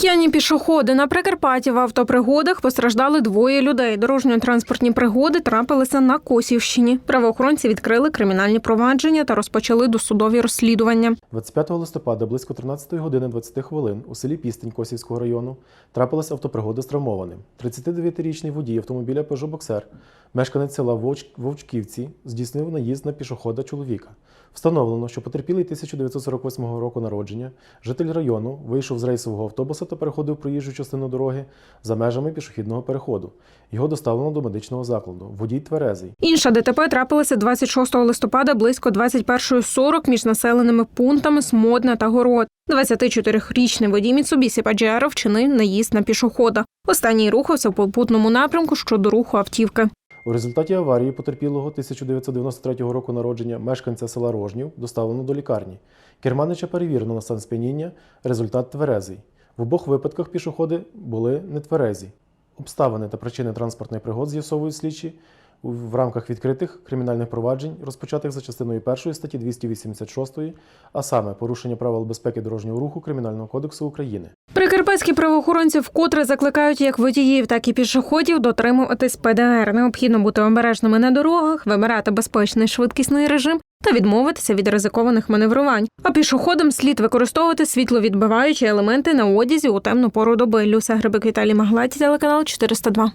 П'яні пішоходи на Прикарпатті в автопригодах постраждали двоє людей. Дорожньо-транспортні пригоди трапилися на Косівщині. Правоохоронці відкрили кримінальні провадження та розпочали досудові розслідування. 25 листопада близько 13 години 20 хвилин у селі Пістень Косівського району трапилася автопригода з травмованим. 39-річний водій автомобіля Peugeot Boxer, мешканець села Вовчківці, здійснив наїзд на пішохода чоловіка. Встановлено, що потерпілий 1948 року народження, житель району, вийшов з рейсового автобуса та переходив проїжджу частину дороги за межами пішохідного переходу. Його доставлено до медичного закладу. Водій тверезий. Інша ДТП трапилася 26 листопада близько 21.40 між населеними пунктами Смодна та Город. 24-річний водій Mitsubishi Pajero вчинив наїзд на пішохода. Останній рухався в попутному напрямку щодо руху автівки. У результаті аварії потерпілого 1993 року народження мешканця села Рожнів доставлено до лікарні. Керманича перевірено на стан сп'яніння, результат тверезий. В обох випадках пішоходи були нетверезі. Обставини та причини транспортних пригод з'ясовують слідчі в рамках відкритих кримінальних проваджень, розпочатих за частиною 1 статті 286, а саме порушення правил безпеки дорожнього руху Кримінального кодексу України. Прикарпатські правоохоронці вкотре закликають як водіїв, так і пішоходів дотримуватись ПДР. Необхідно бути обережними на дорогах, вибирати безпечний швидкісний режим та відмовитися від ризикованих маневрувань. А пішоходам слід використовувати світловідбиваючі елементи на одязі у темну пору доби. Люся Грибик Віталій Маглаті, телеканал 402.